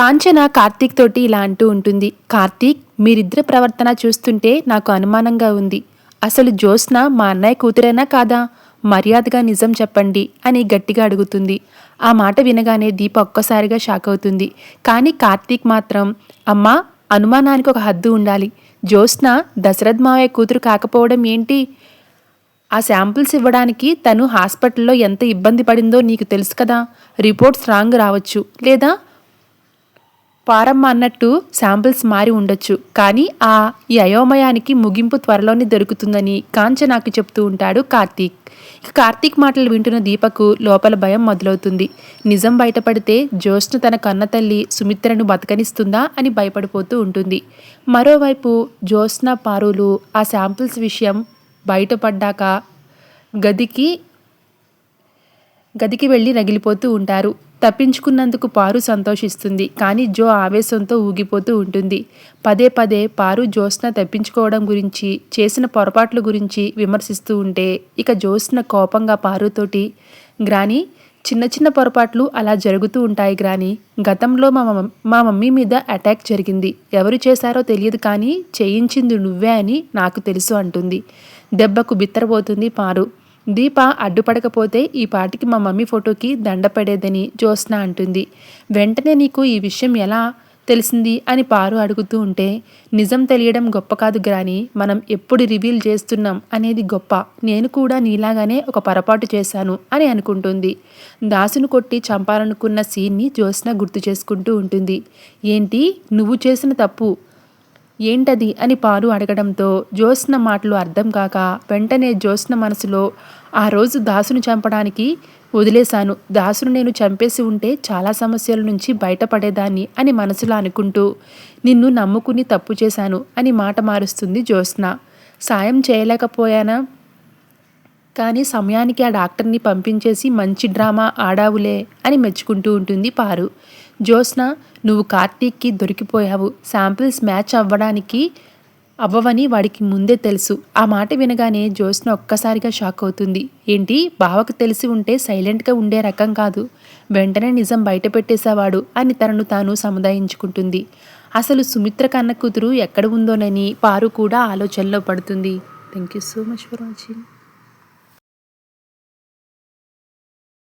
కాంచన కార్తీక్ తోటి ఇలా అంటూ ఉంటుంది. కార్తీక్ మీరిద్దరి ప్రవర్తన చూస్తుంటే నాకు అనుమానంగా ఉంది. అసలు జ్యోత్స్న మా అన్నయ్య కూతురేనా కాదా? మర్యాదగా నిజం చెప్పండి అని గట్టిగా అడుగుతుంది. ఆ మాట వినగానే దీప ఒక్కసారిగా షాక్ అవుతుంది. కానీ కార్తీక్ మాత్రం అమ్మా అనుమానానికి ఒక హద్దు ఉండాలి. జ్యోత్స్న దశరథ్ మావయ్య కూతురు కాకపోవడం ఏంటి? ఆ శాంపిల్స్ ఇవ్వడానికి తను హాస్పిటల్లో ఎంత ఇబ్బంది పడిందో నీకు తెలుసు కదా. రిపోర్ట్స్ రాంగ్ రావచ్చు. లేదా పారమ్మ అన్నట్టు శాంపిల్స్ మారి ఉండొచ్చు. కానీ ఆ ఈ అయోమయానికి ముగింపు త్వరలోనే దొరుకుతుందని కాంచనాకి చెప్తూ ఉంటాడు కార్తీక్. ఇక కార్తీక్ మాటలు వింటున్న దీపకు లోపల భయం మొదలవుతుంది. నిజం బయటపడితే జ్యోష్ణ తన కన్న తల్లి సుమిత్రను బతకనిస్తుందా అని భయపడిపోతూ ఉంటుంది. మరోవైపు జ్యోత్స్న పారులు ఆ శాంపిల్స్ విషయం బయటపడ్డాక గదికి గదికి వెళ్ళి రగిలిపోతూ ఉంటారు. తప్పించుకున్నందుకు పారు సంతోషిస్తుంది. కానీ జో ఆవేశంతో ఊగిపోతూ ఉంటుంది. పదే పదే పారు జ్యోత్స్న తప్పించుకోవడం గురించి చేసిన పొరపాట్ల గురించి విమర్శిస్తూ ఉంటే ఇక జ్యోత్స్న కోపంగా పారుతోటి గ్రాని చిన్న చిన్న పొరపాట్లు అలా జరుగుతూ ఉంటాయి గ్రాని. గతంలో మా మా మమ్మీ మీద అటాక్ జరిగింది. ఎవరు చేశారో తెలియదు కానీ చేయించింది నువ్వే అని నాకు తెలుసు అంటుంది. దెబ్బకు బిత్తరబోతుంది పారు. దీప అడ్డుపడకపోతే ఈ పాటికి మా మమ్మీ ఫోటోకి దండపడేదని జ్యోత్స్న అంటుంది. వెంటనే నీకు ఈ విషయం ఎలా తెలిసింది అని పారు అడుగుతూ ఉంటే నిజం తెలియడం గొప్ప కాదు గ్రాని మనం ఎప్పుడు రివీల్ చేస్తున్నాం అనేది గొప్ప. నేను కూడా నీలాగానే ఒక పొరపాటు చేశాను అని అనుకుంటుంది. దాసును కొట్టి చంపాలనుకున్న సీన్ని జ్యోత్స్న గుర్తు చేసుకుంటూ ఉంటుంది. ఏంటి? నువ్వు చేసిన తప్పు. ఏంటది అని పారు అడగడంతో జ్యోత్స్న మాటలు అర్థం కాక వెంటనే జ్యోత్స్న మనసులో ఆ రోజు దాసును చంపడానికి వదిలేశాను. దాసును నేను చంపేసి ఉంటే చాలా సమస్యల నుంచి బయటపడేదాన్ని అని మనసులో అనుకుంటూ నిన్ను నమ్ముకుని తప్పు చేశాను అని మాట మారుస్తుంది జ్యోత్స్న. సాయం చేయలేకపోయానా? కానీ సమయానికి ఆ డాక్టర్ని పంపించేసి మంచి డ్రామా ఆడావులే అని మెచ్చుకుంటూ ఉంటుంది పారు. జ్యోత్స్న నువ్వు కార్తీక్కి దొరికిపోయావు. శాంపిల్స్ మ్యాచ్ అవ్వడానికి అవ్వవని వాడికి ముందే తెలుసు. ఆ మాట వినగానే జ్యోత్స్న ఒక్కసారిగా షాక్ అవుతుంది. ఏంటి? బావకు తెలిసి ఉంటే సైలెంట్గా ఉండే రకం కాదు. వెంటనే నిజం బయట పెట్టేశావాడు అని తనను తాను సముదాయించుకుంటుంది. అసలు సుమిత్ర కన్న కూతురు ఎక్కడ ఉందోనని పారు కూడా ఆలోచనలో పడుతుంది. Thank you so much for watching.